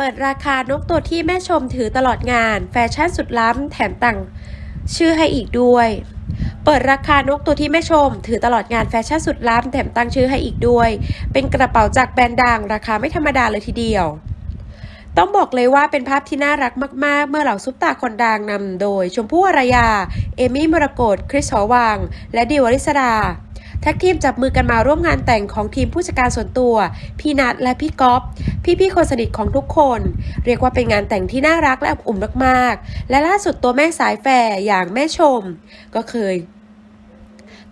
เปิดราคานกตัวที่แม่ชมถือตลอดงาน แฟชั่นสุดล้ำแถมตั้งชื่อให้อีกด้วย เปิดราคานกตัวที่แม่ชม ถือตลอดงานแฟชั่นสุดล้ำแถมตั้งชื่อให้อีกด้วย เป็นกระเป๋าจากแบรนด์ดัง ราคาไม่ธรรมดาเลยทีเดียว ต้องบอกเลยว่าเป็นภาพที่น่ารักมาก ๆ เมื่อเหล่าซุปตาคนดังนำโดย ชมพู่อารยา เอมี่มรกตคริสหอวัง และดิวอริสดาแท็กทีมจับมือกันมาร่วมงานแต่งของทีมผู้จัดการส่วนตัว พี่นัทและพี่ก๊อฟ พี่ๆคนสนิทของทุกคน เรียกว่าเป็นงานแต่งที่น่ารักและอบอุ่นมากๆ และล่าสุดตัวแม่สายแฟอย่างแม่ชม ก็เคย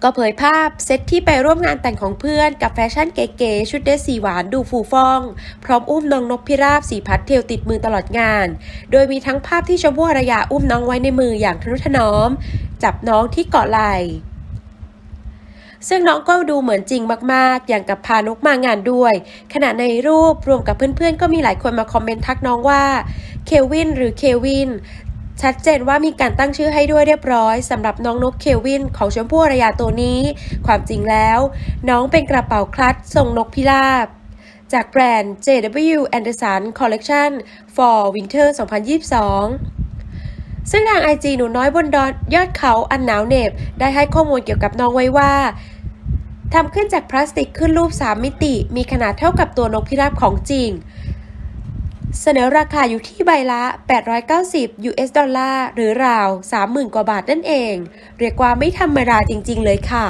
ก็เผยภาพเซตที่ไปร่วมงานแต่งของเพื่อนกับแฟชั่นเก๋ๆชุดเดรสสีหวานดูฟูฟ่อง พร้อมอุ้มน้องนกพิราบสีพัดเทลติดมือตลอดงาน โดยมีทั้งภาพที่ชมพู่อรยาอุ้มน้องไว้ในมืออย่างทนุถนอม จับน้องที่เกาะไหล่ ซึ่งน้องก็ดูเหมือนจริงมากๆ อย่างกับพานกมางานด้วย ขณะในรูปรวมกับเพื่อนๆ ก็มีหลายคนมาคอมเมนต์ทักน้องว่าเควินหรือเควินชัดเจนว่ามีการตั้งชื่อให้ด้วยเรียบร้อยสำหรับน้องนกเควินของชมพู่อรยาตัวนี้ ความจริงแล้ว น้องเป็นกระเป๋าคลัตทรงนกพิราบ จากแบรนด์ JW Anderson Collection for Winter 2022ซึ่งทาง IG หนูน้อยบนดอนยอดเขาอันหนาวเหน็บได้ให้ข้อมูลเกี่ยวกับน้องไว้ว่า ทำขึ้นจากพลาสติกขึ้นรูป 3 มิติ มีขนาดเท่ากับตัวนกพิราบของจริง เสนอราคาอยู่ที่ใบละ 890 US ดอลลาร์ หรือราว 30,000 กว่าบาทนั่นเอง เรียกว่าไม่ธรรมดาจริง ๆ เลยค่ะ